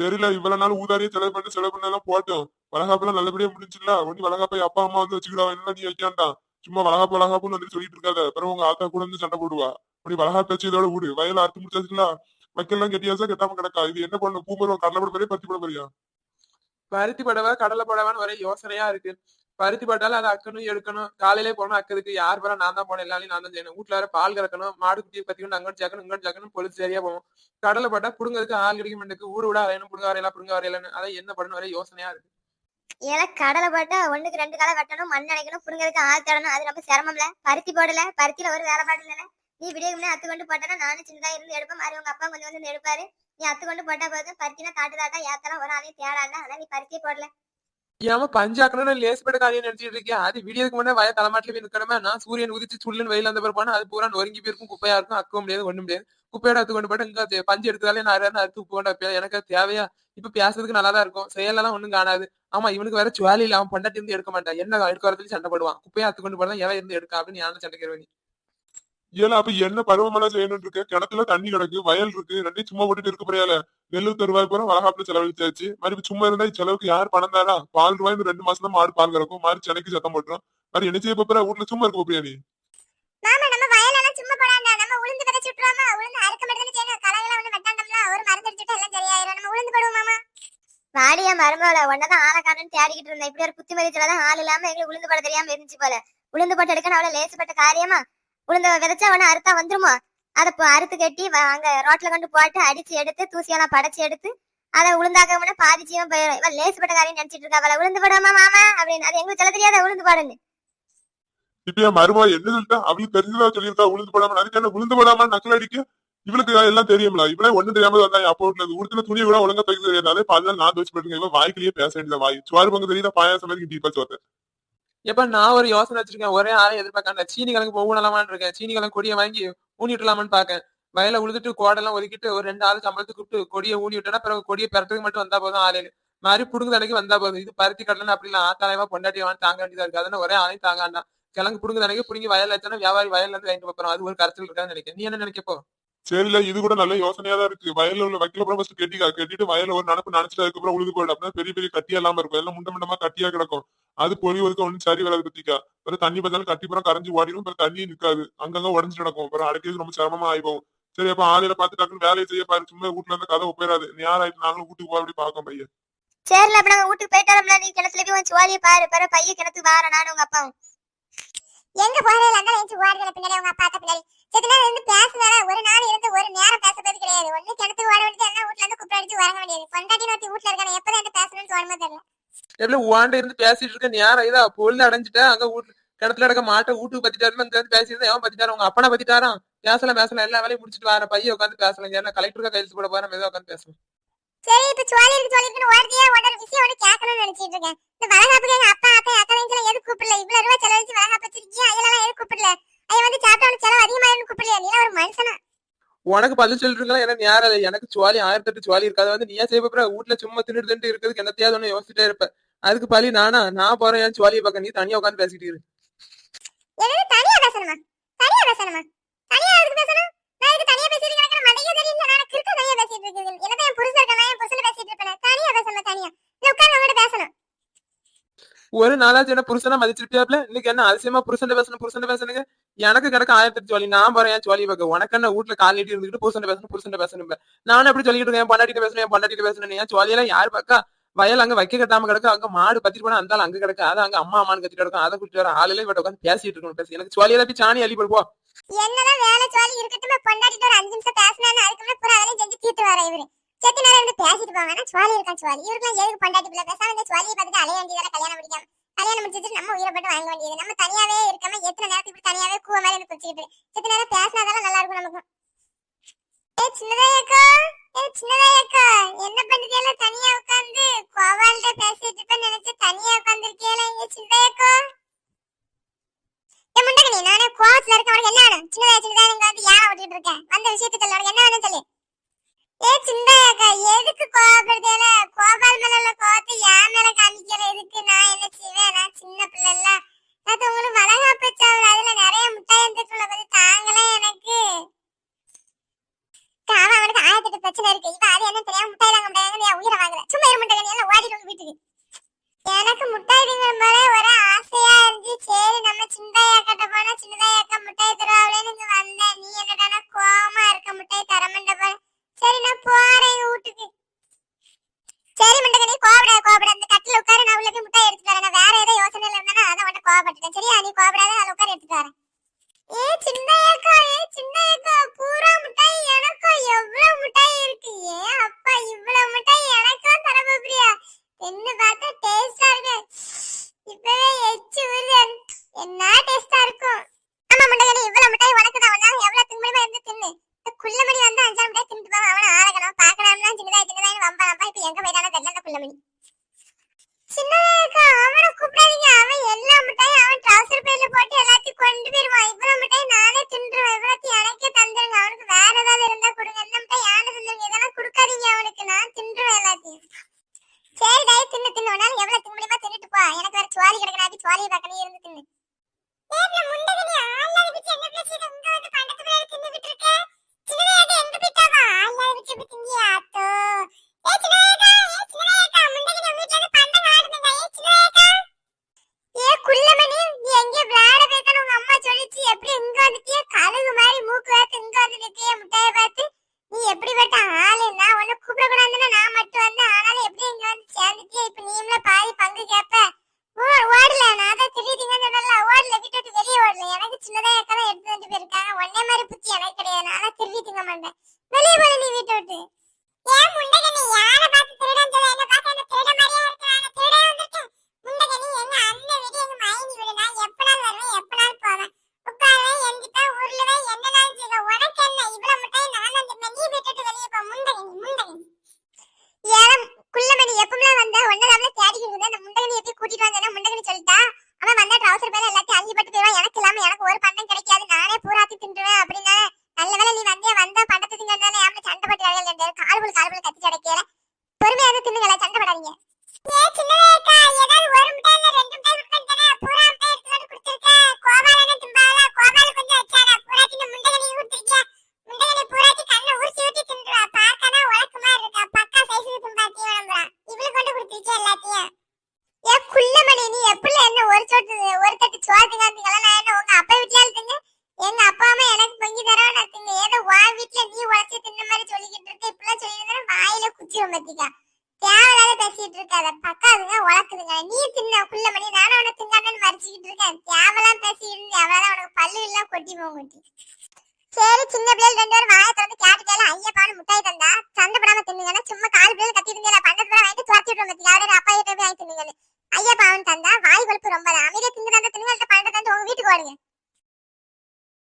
சரில இவ்வளவு நாள் ஊதாரியே செலவு பண்ணி செலவு பண்ணெல்லாம் போட்டோம். வளகாப்பெல்லாம் நல்லபடியா முடிஞ்சுல ஒண்ணு வளகாப்பை அப்பா அம்மா வந்து வச்சுக்கிடா என்ன நீ வைக்காண்டாம்? சும்மா வளகாப்பு வளகாப்புன்னு வந்து சொல்லிட்டு இருக்காத. பிறகு உங்க ஆத்தா கூட வந்து சண்டை போடுவா. அப்படி வளகாப்பு வச்சு இதோட விடு. வயல அறுத்து முடிச்சாச்சுல? வைக்கலாம் கெட்டியாசா கெட்டாம கிடக்கா? இது என்ன பண்ணும் பூ மரம் கடலை போட பத்தி போட போறியா? பருத்தி படவா கடலை படவான்னு ஒரே யோசனையா இருக்கு. பருத்தி போட்டாலும் அதை அக்கணும் எடுக்கணும். காலையிலே போகணும் அக்கதுக்கு யார் போறா? நான் தான் போனேன் எல்லாரையும் நான் தான் செய்யணும். வீட்டுல வேற பால் கறக்கணும் மாடு குட்டியை பத்திக்கணும் அங்கோட்டு சேர்க்கணும் இங்கோட்டு சேர்க்கணும் பொழுது சரியா போவோம். கடலை போட்டா புடுங்கிறதுக்கு ஆள் கிடைக்க மாட்டேங்குது ஊரு விட அரையணும் புடுங்க வரையலாம் புடுங்க வரையலன்னு. அதை என்ன பண்ணணும் வரைய யோசனையா இருக்கு. ஏன்னா கடலை போட்டா ஒண்ணுக்கு ரெண்டு காலை வெட்டணும் மண் அணைக்கணும் புடுங்கிறதுக்கு ஆள் தேடணும். அது ரொம்ப சிரமம்ல. பருத்தி போடல பருத்தியில ஒரு வேலை பாடு நீ விடிய முன்னே அத்து கொண்டு போட்டா நானும் சின்னதா இருந்து எடுப்பேன். மாதிரி உங்க அப்பா கொஞ்சம் வந்து எடுப்பாரு. நீ அத்து கொண்டு போட்டா போதும். பருத்தினா தாட்டு தாட்டா ஏத்தலாம். ஒரு ஆளையும் தேடால ஆனா நீ பருத்தியே போடல. ஏமா பஞ்சாக்கணும்னு லேசுபட்ட காரியம் நினைச்சிட்டு இருக்கேன் அது வீடியோக்கு முன்னே வய தலைமாட்டில போய் நிக்கணுமே நான் சூரியன் உதிச்சு சுள்ளுன்னு வெயில் அந்த போனா அது பூரா நொறுங்கி போயிருக்கும் குப்பையா இருக்கும் அக்கவும் முடியாது ஒண்ணும் முடியாது. குப்பையோட அத்து கொண்டு போட்டு இங்க பஞ்சு எடுத்தாலே நான் அறுத்து உப்பு கொண்டு எனக்கு தேவையா? இப்ப பேசுறதுக்கு நல்லா தான் இருக்கும். செயலெல்லாம் ஒண்ணும் காணாது. ஆமா இவனுக்கு வேற சுவாலி இல்ல அவன் பொண்டாட்டி இருந்து எடுக்க மாட்டான் என்ன எடுக்க வரதுல சண்டை போடுவான். குப்பையா அத்து கொண்டு போறதா எவன் இருந்து எடுக்க அப்படின்னு யாரும் சண்டைக்கிறவன் ஏல அப்ப என்ன பருவமழை செய்யணும் இருக்கு கிணத்துல தண்ணி கிடக்கு வயல் இருக்கு ரெண்டையும் சும்மா போட்டுட்டு இருக்க போறியால? நெல்லு தருவாய் போற வளகாப்புல செலவழிச்சாச்சு. மறுபடியும் சும்மா இருந்தா செலவுக்கு யார் பணம் தாரா பால் ரூபாய் இந்த ரெண்டு மாசம் தான் மாடு பால் கறக்கும். மாடு சென்னைக்கு சத்தம் போட்டுரும். மாதிரி என்ன செய்ய போற? வீட்டுல சும்மா இருக்க போறியா நீ? வாடியா மருமகள. ஒன்னதான் ஆளக்காரன்னு தேடிக்கிட்டு இருந்தேன். இப்படி ஒரு புத்தி மதிச்சுலதான் ஆள் இல்லாம எங்களுக்கு உளுந்து போட தெரியாம இருந்துச்சு போல. உளுந்து போட்டு எடுக்கணும். அவ்வளவு லேசுப்பட்ட காரியமா? உளுந்த விதைச்சா உடனே அறுத்தா வந்துருமா? அதை இப்போ அறுத்து கட்டி அங்க ரோட்ல கொண்டு போட்டு அடிச்சு எடுத்து தூசியெல்லாம் படைச்சு எடுத்து அதை உளுந்தாக்க பாதி ஜீவன் போயிடும் இவன் லேசுப்பட்ட காரியம் நினைச்சிட்டு இருக்கா. அவளை உளுந்து போடாமா மாமா? அப்படின்னு. அது எங்களுக்கு சொல்ல தெரியாத? உளுந்து பாடுன்னு. இப்பயா மருமா என்ன சொல்லிட்டா? அவளுக்கு தெரிஞ்சதா சொல்லியிருக்கா உளுந்து போடாம? அதுக்கு என்ன உளுந்து போடாம நக்கல் அடிக்க? இவளுக்கு எல்லாம் தெரியும்ல. இவளே ஒண்ணு தெரியாம வந்தா அப்போ வீட்டுல இருந்து. உடுத்தின துணி கூட ஒழுங்கா தைக்க தெரியாதாலே பாதி நான் துவச்சு போட்டுருங்க இவன் வாய்க்கிலேயே பேச வேண்டியது வாய். சுவாரு பங்கு தெரியுதா? பாயாசம் மாதிரி டீப்பா சோத்த. எப்ப நான் ஒரு யோசனை வச்சிருக்கேன். ஒரே ஆளை எதிர்பார்க்கல சீனி கிழங்கு போகலாமான்னு இருக்கேன். சீனி கிழங்கு கொடியை வாங்கி ஊனி விட்டுலாமான்னு பாக்கேன் வயல உழுதுட்டு கோடெல்லாம் ஒதுக்கிட்டு ஒரு ரெண்டு ஆள் சம்பளத்துக்கு கூப்பிட்டு கொடியை ஊனி விட்டா பிறகு கொடியை பிறத்துக்கு மட்டும் வந்தா போதும் ஆளு. மாதிரி புடுங்கு தடைக்கு வந்தா போதும். இது பருத்தி கடலன்னு அப்படி இல்லை ஆத்தாலயமா பொண்டாட்டியவான் தாங்க வேண்டியதா இருக்கு. அதனால ஒரே ஆளையும் தாங்காண்டா கிழங்கு புடுங்கு தடைக்கு புடுங்கி வயல் வச்சா வியாபாரி வயல்ல இருந்து வாங்கிட்டு போறோம். அது ஒரு கருத்தில் இருக்கான்னு நினைக்கிறேன். நீ என்ன நினைக்கப்போ சரில இது கூட நல்ல யோசனையா தான் இருக்கு. வயல்ல உள்ள வைக்கல அப்புறம் ஃபர்ஸ்ட் கெட்டிக்கா கட்டிட்டு வயல்ல ஒரு நடப்பு நினைச்சிட்டு அதுக்கப்புறம் உழுது போயிடும் அப்படின்னா பெரிய பெரிய கட்டியா இல்லாம இருக்கும். எல்லாம் முண்ட முண்டமா கட்டியா கிடக்கும். அது பொழிவதுக்கு ஒன்றும் சரி வராது பத்திக்கா அப்புறம் தண்ணி பார்த்தாலும் கட்டி புறம் கரைஞ்சு ஓடிடும் அப்புறம் தண்ணி நிக்காது அங்கங்க உடஞ்சு கிடக்கும். அப்புறம் அடைக்கிறது ரொம்ப சிரமமா ஆயிப்போம். சரி அப்ப ஆலையில பார்த்து டக்குன்னு வேலையை செய்ய பாரு. சும்மா வீட்டுல இருந்து கதை ஒப்பேறாது நேரம் ஆயிட்டு நாங்களும் வீட்டுக்கு போய் அப்படி பார்க்கோம் பையன். சரில அப்ப நம்ம வீட்டுக்கு போயிட்டு வரோம்ல நீ கிணத்துல போய் சுவாலியை பாரு. பிற பையன் கிணத்துக்கு வார நானும் உங்க அப்பாவும். எங்க போறதுல இருந்தா எழுந்து ஓடுதல பின்னாடி உங்க அப்பா பின்னாடி. செத்த நேரம் இருந்து பேசுனால ஒரு நாள் இருந்து ஒரு நேரம் பேசுறது கிடையாது. ஒண்ணு கிணத்துக்கு ஓட வேண்டியது என்ன வீட்ல இருந்து குப்பை அடிச்சு வரங்க வேண்டியது. பொண்டாட்டி நோத்தி வீட்ல இருக்கானே எப்பதான் என்கிட்ட பேசணும்னு தோணுமே தெரியல. எப்படி உவாண்ட இருந்து பேசிட்டு இருக்க நேரம் இதா பொழுது அடைஞ்சிட்டா அங்க வீட்டு கிணத்துல கிடக்க மாட்டை வீட்டுக்கு பத்திட்டாரு வந்து பேசிட்டு எவன் பத்திட்டாரு உங்க அப்பனா பத்திட்டாராம். பேசலாம் பேசலாம். எல்லா வேலையும் முடிச்சிட்டு வர பையன் உட்காந்து பேசலாம். ஏன்னா கலெக்டருக்கா கையெழுத்து போட போறேன். மெதுவா உட்காந்து பேசலாம். சரி இப்ப சுவாலி இருக்கு சுவாலி இருக்குன்னு ஓடுதியா ஓடுற விஷயம் ஒண்ணு கேட்கணும்னு நினைச்சிட்டு இருக்கேன். இந்த வளகாப்புக்கு எங்க அப்பா அக்கா அக்கா எல்லாம் எதுக்கு கூப்பிடல? இவ்வளவு ரூபா செலவழிச்சு வளகாப்பு வச்சிருக்கியா? அதெல்லாம் எதுக்கு கூப்பிடல? ஐயா வந்து சாப்பிட்ட செலவு கூப்பிடலையா நீ ஒரு மனுஷனா. உனக்கு பதில் சொல்லிருக்கலாம் எனக்கு யாரும் இல்லை? எனக்கு சுவாலி ஆயிரத்தி எட்டு சுவாலி இருக்காது. வந்து நீயா செய்ய போற வீட்டுல சும்மா தின்னுட்டு தின்னுட்டு இருக்கிறதுக்கு என்னத்தையாவது ஒண்ணு யோசிச்சுட்டே இருப்ப. அதுக்கு பழி நானா? நான் போறேன் என் சுவாலியை பார்க்க. நீ தனியா உட்காந்து பேசிட்டு இரு. தனியா பேசணுமா? தனியா பேசணுமா? தனியா எதுக்கு பேசணும்? நான் தனியா பேசிட்டு மண்டையே தெரியல. நான் கிறுக்க தனியா பேசிட்டு இருக்கேன். என்னதான் என் புருஷன் இருக்கா நான் என் புருஷன் பேசிட்டு இருப்பேன். தனியா பேசணும் தனியா? இல்ல உட்கார்ந்து அவங்ககிட்ட பேசணும். ஒரு நாளாச்சும் என்ன புருஷனா மதிச்சிருப்பியாப்ல? இன்னைக்கு என்ன அதிசயமா புருஷன் பேசணும் புருஷன் பேசணுங்க? எனக்கு கிடக்க ஆயிரத்தி எட்டு நான் போறேன் என் சுவாலி பார்க்க உனக்கு என்ன வீட்டுல கால் நீட்டி இருந்துட்டு புருஷன் பேசணும் புருஷன் பேசணும் நானும் எப்படி சொல்லிட்டு இருக்கேன்? பொண்டாட்டிட்டு பேசணும் என் பொண்டாட்டிட்டு பேசணும் என் சுவாலியெல்லாம் யார் பக்கா? வயல் அங்க வைக்க கட்டாம கிடக்கு. அங்க மாடு பத்திட்டு போனா அந்த அங்க கிடக்கு. அது அங்க அம்மா அம்மான்னு கத்திட்டு கிடக்கும். அதை குடிச்சு வர ஆளுல இவட்ட உட்காந்து பேசிட்டு இருக்கணும் பேசி. எனக்கு சுவாலியில போய் சாணி அள்ளி போடுவோம் என்னதான் வேலை சுவாலி இருக்கட்டும் பொண்டாட்டிட்டு ஒரு அஞ்சு நிமிஷம் பேசினா அதுக்கு செஞ்சு தீட்டு வர இவரு. செத்து நேரம் இருந்து பேசிட்டு போவாங்க சுவாலி இருக்கான் சுவாலி? இவருக்குலாம் எதுக்கு பண்டாட்டி பிள்ளை? பேசாம இந்த சுவாலியை பார்த்துட்டு அலைய வேண்டியதால கல்யாணம் முடிக்காம. கல்யாணம் முடிச்சிட்டு நம்ம உயிரை போட்டு வாங்க வேண்டியது நம்ம தனியாவே இருக்காம எத்தனை நேரத்துக்கு இப்படி தனியாவே கூவ மாதிரி இருந்து குச்சிக்கிட்டு செத்து நேரம் பேசினாதான் நல்லா இருக்கும் நமக்கும். ஏ சின்னதாயக்கா ஏ சின்னதாயக்கா என்ன பண்றீங்க? தனியா உட்கார்ந்து கோவால்கிட்ட பேசிட்டு இருப்பேன்னு நினைச்சு தனியா உட்கார்ந்துருக்கீங்களா? ஏ சின்னதாயக்கா ஏ முண்டகனி நானே கோவத்துல இருக்க உனக்கு என்ன வேணும்? நீங்க வந்து யாரை ஓட்டிட்டு இருக்கேன்? வந்த விஷயத்துக்கு சொல்ல. உனக்கு என்ன வேணும் சொல்லு. ஏ சின்னதாயக்கா எதுக்கு கோவப்படுதேல கோபால் மேல உள்ள கோவத்தை என் மேல காமிக்கிற எதுக்கு நான் என்ன செய்வேன்? நான் சின்ன கோபப்பட்டுட்டேன் சரியா? நீ கோபப்படாத நான் உட்கார எடுத்துட்டு ஏ சின்ன ஏக்கா ஏ சின்ன ஏக்கா பூரா மிட்டாய் எனக்கும் எவ்வளவு முட்டை இருக்கு? ஏ அப்பா இவ்வளவு மிட்டாய் எனக்கும் தரப்பா பிரியா என்ன பார்த்தா டேஸ்டா இருக்கு. இப்பவே எச்சு ஊரு பத்திக்கா தேவையில்லாத பேசிட்டு இருக்காத. பக்காதுங்க உழக்குதுங்க. நீ தின்ன குள்ள மணி நானும் உனக்கு திங்கானு மறைச்சிக்கிட்டு இருக்கேன். தேவையெல்லாம் பேசிட்டு எவ்வளவு உனக்கு பல்லு எல்லாம் கொட்டி போகுட்டி சரி சின்ன பிள்ளைகள் ரெண்டு பேரும் வாயை திறந்து கேட்டு ஐயப்பான்னு ஐயா முட்டாய் தந்தா சண்டை படாம தின்னுங்கன்னா சும்மா கால் பிள்ளைகள் கட்டி நான் பண்டத்து கூட வாங்கிட்டு துரத்தி விடுவோம் பத்திக்கா அப்பா கிட்ட போய் வாங்கி தின்னுங்கன்னு. ஐயா தந்தா வாய் கொழுப்பு ரொம்ப அமைதியா தின்னு தந்தா தின்னுங்க பண்டத்தை உங்க வீட்டுக்கு ஓடுங்க.